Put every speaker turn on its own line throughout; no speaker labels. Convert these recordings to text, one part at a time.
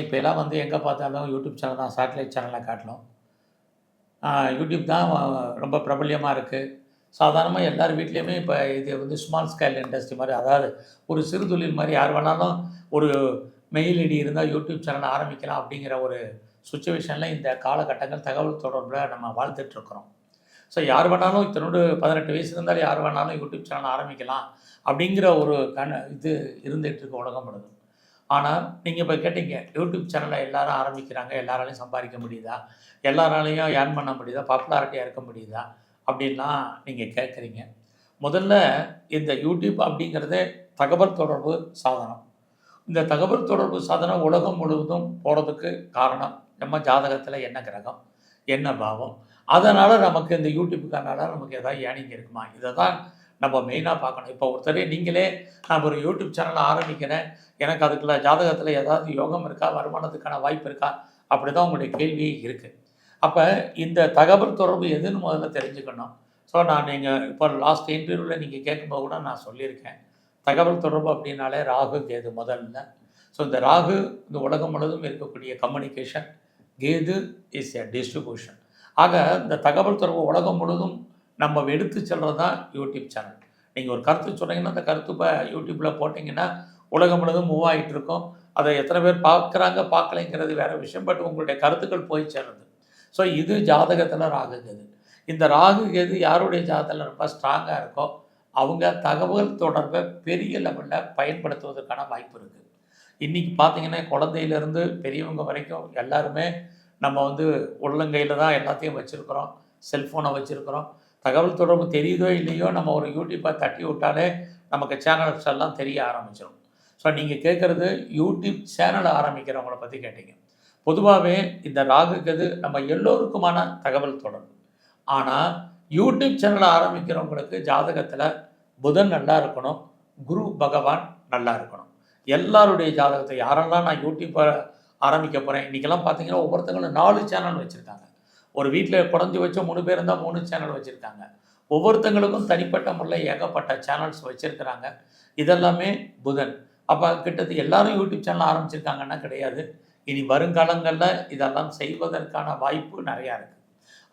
இப்போ எல்லாம் வந்து எங்கே பார்த்தாலும் யூடியூப் சேனல் தான் சேட்டலைட் சேனலை காட்டணும். யூடியூப் தான் ரொம்ப பிரபல்யமாக இருக்குது சாதாரணமாக எல்லார் வீட்லேயுமே இப்போ இது வந்து ஸ்மால் ஸ்கேல் இண்டஸ்ட்ரி மாதிரி அதாவது ஒரு சிறு தொழில் மாதிரி யார் வேணாலும் ஒரு மெயில் ஐடி இருந்தால் யூடியூப் சேனல் ஆரம்பிக்கலாம் அப்படிங்கிற ஒரு சுச்சுவேஷனில் இந்த காலகட்டங்கள் தகவல் தொடர்பில் நம்ம வாழ்த்துட்ருக்குறோம் ஸோ யார் வேணாலும் இத்தனோடு பதினெட்டு வயசு இருந்தாலும் யார் வேணாலும் யூடியூப் சேனல் ஆரம்பிக்கலாம் அப்படிங்கிற ஒரு கண் இது இருந்துகிட்டு இருக்க உலகம் முழுதும் ஆனால் நீங்கள் இப்போ கேட்டீங்க யூடியூப் சேனலை எல்லாரும் ஆரம்பிக்கிறாங்க எல்லாராலையும் சம்பாதிக்க முடியுதா? எல்லாராலையும் ஏர்ன் பண்ண முடியுதா? பாப்புலாரிட்டியாக இருக்க முடியுதா? அப்படின்லாம் நீங்கள் கேட்குறீங்க முதல்ல இந்த யூடியூப் அப்படிங்கிறதே தகவல் தொடர்பு சாதனம். இந்த தகவல் தொடர்பு சாதனம் உலகம் முழுவதும் போகிறதுக்கு காரணம் நம்ம ஜாதகத்தில் என்ன கிரகம் என்ன பாவம். அதனால் நமக்கு இந்த யூடியூப்புக்கானால நமக்கு எதாவது ஏனிங் இருக்குமா? இதை தான் நம்ம மெயினாக பார்க்கணும். இப்போ ஒருத்தரே நீங்களே நான் ஒரு யூடியூப் சேனலை ஆரம்பிக்கிறேன். எனக்கு அதுக்குள்ள ஜாதகத்தில் ஏதாவது யோகம் இருக்கா? வருமானத்துக்கான வாய்ப்பு இருக்கா? அப்படி தான் உங்களுடைய கேள்வி இருக்குது அப்போ இந்த தகவல் தொடர்பு எதுன்னு முதல்ல தெரிஞ்சுக்கணும். ஸோ நான் நீங்கள் இப்போ லாஸ்ட் இன்டர்வியூவில் நீங்கள் கேட்கும்போது கூட நான் சொல்லியிருக்கேன். தகவல் தொடர்பு அப்படின்னாலே ராகு கேது முதல்ல. ஸோ இந்த ராகு இந்த உலகம் முழுவதும் இருக்கக்கூடிய கம்யூனிகேஷன் கேது இஸ் எ டிஸ்ட்ரிபியூஷன் ஆக இந்த தகவல் தொடர்பு உலகம் முழுவதும் நம்ம எடுத்து செல்கிறது தான் யூடியூப் சேனல் நீங்கள் ஒரு கருத்து சொன்னீங்கன்னா அந்த கருத்து இப்போ யூடியூப்பில் போட்டிங்கன்னா உலகம் முழுவதும் மூவ் ஆகிட்டு இருக்கும். அதை எத்தனை பேர் பார்க்குறாங்க பார்க்கலைங்கிறது வேறு விஷயம். பட் உங்களுடைய கருத்துக்கள் போய் சேருது. ஸோ இது ஜாதகத்தில் ராகுகேது இந்த ராகுகேது யாருடைய ஜாதகத்தில் ரொம்ப ஸ்ட்ராங்காக இருக்கோ அவங்க தகவல் தொடர்பை பெரிய லெவலில் பயன்படுத்துவதற்கான வாய்ப்பு இருக்குது இன்றைக்கி பார்த்தீங்கன்னா குழந்தையிலேருந்து பெரியவங்க வரைக்கும் எல்லாருமே நம்ம வந்து உள்ளங்கையில் தான் எல்லாத்தையும் வச்சுருக்குறோம். செல்ஃபோனை வச்சுருக்குறோம். தகவல் தொடர்பு தெரியுதோ இல்லையோ நம்ம ஒரு யூடியூப்பை தட்டி விட்டாலே நமக்கு சேனல்ஸ் எல்லாம் தெரிய ஆரம்பிச்சிடும் ஸோ நீங்கள் கேட்குறது யூடியூப் சேனலை ஆரம்பிக்கிறவங்கள பற்றி கேட்டீங்க. பொதுவாகவே இந்த ராகுக்கது நம்ம எல்லோருக்குமான தகவல் தொடர்பு ஆனால் யூடியூப் சேனலை ஆரம்பிக்கிறவங்களுக்கு ஜாதகத்தில் புதன் நல்லா இருக்கணும் குரு பகவான் நல்லா இருக்கணும். எல்லாருடைய ஜாதகத்தை யாரெல்லாம் நான் யூடியூப்பை ஆரம்பிக்க போகிறேன் இன்றைக்கெல்லாம் பார்த்தீங்கன்னா ஒவ்வொருத்தங்களும் நாலு சேனல் வச்சுருக்காங்க. ஒரு வீட்டில் குறைஞ்சி வச்ச மூணு பேர் இருந்தால் மூணு சேனல் வச்சுருக்காங்க. ஒவ்வொருத்தங்களுக்கும் தனிப்பட்ட முறையில் ஏகப்பட்ட சேனல்ஸ் வச்சுருக்கிறாங்க. இதெல்லாமே புதன். அப்போ கிட்டத்தட்ட எல்லாரும் யூடியூப் சேனல் ஆரம்பிச்சிருக்காங்கன்னா கிடையாது. இனி வருங்காலங்களில் இதெல்லாம் செய்வதற்கான வாய்ப்பு நிறையா இருக்குது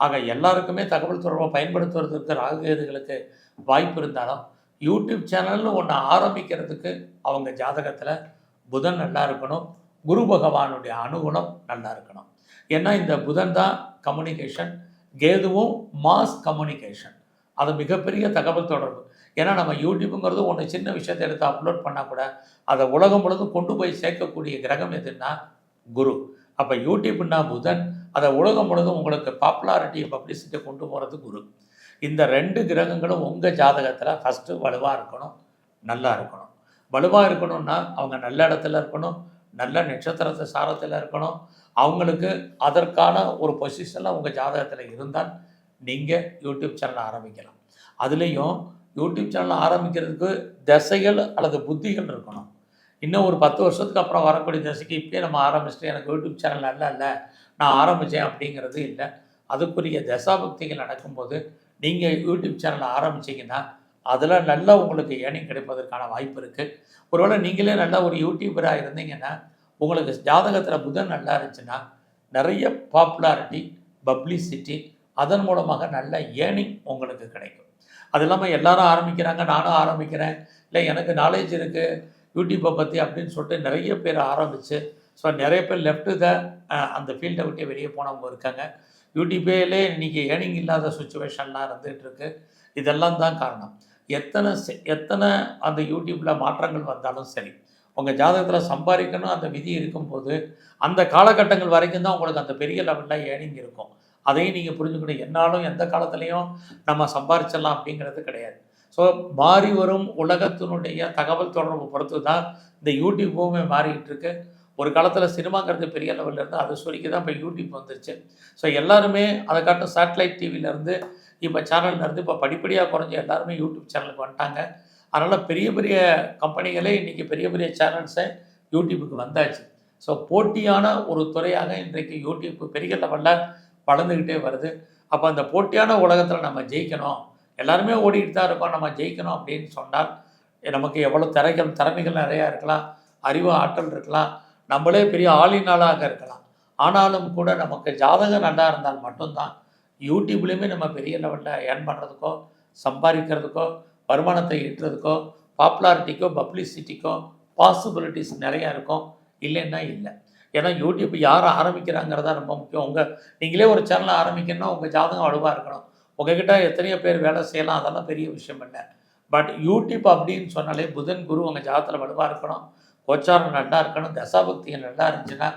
ஆக எல்லாருக்குமே தகவல் தொடர்பை பயன்படுத்துவதற்கு ராகுகேதுகளுக்கு வாய்ப்பு இருந்தாலும் யூடியூப் சேனல்னு ஒன்று ஆரம்பிக்கிறதுக்கு அவங்க ஜாதகத்தில் புதன் நல்லா இருக்கணும். குரு பகவானுடைய அனுகுணம் நல்லா இருக்கணும். ஏன்னா இந்த புதன் தான் கம்யூனிகேஷன் கேதுவும் மாஸ் கம்யூனிகேஷன் அது மிகப்பெரிய தகவல் தொடர்பு. ஏன்னா நம்ம யூடியூப்புங்கிறது ஒன்று சின்ன விஷயத்தை எடுத்து அப்லோட் பண்ணால் கூட அதை உலகம் முழுதும் கொண்டு போய் சேர்க்கக்கூடிய கிரகம் எதுன்னா குரு. அப்போ யூடியூப்னா புதன் அதை உலகம் முழுதும் உங்களுக்கு பாப்புலாரிட்டி பப்ளிசிட்டியை கொண்டு போகிறது குரு. இந்த ரெண்டு கிரகங்களும் உங்கள் ஜாதகத்தில் ஃபஸ்ட்டு வலுவாக இருக்கணும் நல்லா இருக்கணும். வலுவாக இருக்கணும்னா அவங்க நல்ல இடத்துல இருக்கணும் நல்ல நட்சத்திரத்தை சாரத்தில் இருக்கணும். அவங்களுக்கு அதற்கான ஒரு பொசிஷனில் உங்கள் ஜாதகத்தில் இருந்தால் நீங்கள் யூடியூப் சேனலை ஆரம்பிக்கலாம். அதுலேயும் யூடியூப் சேனல் ஆரம்பிக்கிறதுக்கு திசைகள் அல்லது புத்திகள் இருக்கணும். இன்னும் ஒரு பத்து வருஷத்துக்கு அப்புறம் வரக்கூடிய திசைக்கு இப்பயே நம்ம ஆரம்பிச்சிட்டு எனக்கு யூடியூப் சேனல் நல்லா இல்லை நான் ஆரம்பித்தேன் அப்படிங்கிறது இல்லை. அதுக்குரிய தசாபக்திகள் நடக்கும்போது நீங்கள் யூடியூப் சேனலை ஆரம்பிச்சிங்கன்னா அதில் நல்லா உங்களுக்கு ஏர்னிங் கிடைப்பதற்கான வாய்ப்பு இருக்குது ஒருவேளை நீங்களே நல்லா ஒரு யூடியூபராக இருந்தீங்கன்னா உங்களுக்கு ஜாதகத்தில் புதன் நல்லா இருந்துச்சுன்னா நிறைய பாப்புலாரிட்டி பப்ளிசிட்டி அதன் மூலமாக நல்ல ஏர்னிங் உங்களுக்கு கிடைக்கும். அது இல்லாமல் எல்லாரும் ஆரம்பிக்கிறாங்க நானும் ஆரம்பிக்கிறேன். இல்லை எனக்கு நாலேஜ் இருக்குது யூடியூப்பை பற்றி அப்படின்னு சொல்லிட்டு நிறைய பேர் ஆரம்பித்து ஸோ நிறைய பேர் லெஃப்ட்டு த அந்த ஃபீல்டை விட்டு வெளியே போனவங்க இருக்காங்க. யூடியூபேலே இன்றைக்கி ஏர்னிங் இல்லாத சுச்சுவேஷன்லாம் இருந்துகிட்ருக்கு இதெல்லாம் தான் காரணம். எத்தனை செ- எத்தனை அந்த யூடியூப்பில் மாற்றங்கள் வந்தாலும் சரி உங்கள் ஜாதகத்தில் சம்பாதிக்கணும் அந்த விதி இருக்கும்போது அந்த காலகட்டங்கள் வரைக்கும் தான் உங்களுக்கு அந்த பெரிய லெவலில் ஏர்னிங் இருக்கும். அதையும் நீங்கள் புரிஞ்சுக்கணும். என்னாலும் எந்த காலத்துலேயும் நம்ம சம்பாரிச்சிடலாம் அப்படிங்கிறது கிடையாது. ஸோ மாறி வரும் உலகத்தினுடைய தகவல் தொடர்பு பொறுத்து தான் இந்த யூடியூப்புமே மாறிக்கிட்டு இருக்கு. ஒரு காலத்தில் சினிமாங்கிறது பெரிய லெவலில் இருந்து அது சுருக்கி தான் இப்போ யூடியூப் வந்துருச்சு. ஸோ எல்லாருமே அதை காட்டும் சேட்டலைட் டிவியிலேருந்து இப்போ சேனல்லேருந்து இப்போ படிப்படியாக குறைஞ்ச எல்லாருமே யூடியூப் சேனலுக்கு வந்துட்டாங்க. அதனால் பெரிய பெரிய கம்பெனிகளே இன்றைக்கி பெரிய பெரிய சேனல்ஸை யூடியூபுக்கு வந்தாச்சு. ஸோ போட்டியான ஒரு துறையாக இன்றைக்கு யூடியூப் பெரிய லெவலில் வளர்ந்துக்கிட்டே வருது. அப்போ அந்த போட்டியான உலகத்தில் நம்ம ஜெயிக்கணும். எல்லாருமே ஓடிக்கிட்டு தான் இருக்கோம். நம்ம ஜெயிக்கணும் அப்படின்னு சொன்னால் நமக்கு எவ்வளோ திறகள் திறமைகள் நிறையா இருக்கலாம். அறிவு ஆற்றல் இருக்கலாம். நம்மளே பெரிய ஆளினாளாக இருக்கலாம். ஆனாலும் கூட நமக்கு ஜாதகம் நல்லா இருந்தால் மட்டும்தான் யூடியூப்லேயுமே நம்ம பெரிய லெவலில் ஏர்ன் பண்ணுறதுக்கோ சம்பாதிக்கிறதுக்கோ வருமானத்தை ஈட்டுறதுக்கோ பாப்புலாரிட்டிக்கோ பப்ளிசிட்டிக்கோ பாசிபிலிட்டிஸ் நிறையா இருக்கும். இல்லைன்னா இல்லை. ஏன்னா யூடியூப் யார் ஆரம்பிக்கிறாங்கிறதா ரொம்ப முக்கியம். உங்கள் நீங்களே ஒரு சேனலை ஆரம்பிக்கணும்னா உங்கள் ஜாதகம் வலுவாக இருக்கணும். உங்ககிட்ட எத்தனையோ பேர் வேலை செய்யலாம் அதெல்லாம் பெரிய விஷயம் இல்லை. பட் யூடியூப் அப்படின்னு சொன்னாலே புதன் குரு உங்கள் ஜாதகத்தில் வலுவாக இருக்கணும். கோச்சாரம் நல்லா இருக்கணும். தசாபக்திகள் நல்லா இருந்துச்சுன்னா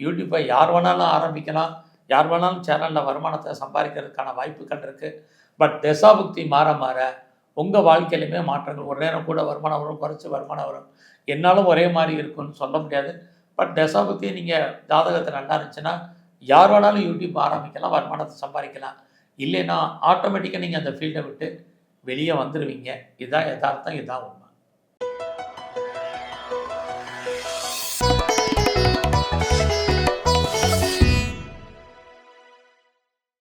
யூடியூப்பை யார் வேணாலும் ஆரம்பிக்கலாம். யார் வேணாலும் சேனலில் வருமானத்தை சம்பாதிக்கிறதுக்கான வாய்ப்புகள் இருக்குது பட் தசாபுக்தி மாற மாற உங்கள் வாழ்க்கையிலுமே மாற்றங்கள் ஒரு நேரம் கூட வருமானம் வரும் குறைச்சி வருமானம் வரும். என்னாலும் ஒரே மாதிரி இருக்கும்னு சொல்ல முடியாது. பட் தசாபுக்தி நீங்கள் ஜாதகத்தை நல்லா இருந்துச்சுன்னா யார் வேணாலும் யூடியூப் ஆரம்பிக்கலாம் வருமானத்தை சம்பாதிக்கலாம். இல்லைன்னா ஆட்டோமேட்டிக்காக நீங்கள் அந்த ஃபீல்டை விட்டு வெளியே வந்துடுவீங்க இதுதான் யதார்த்தம் இதுதான் உண்மை.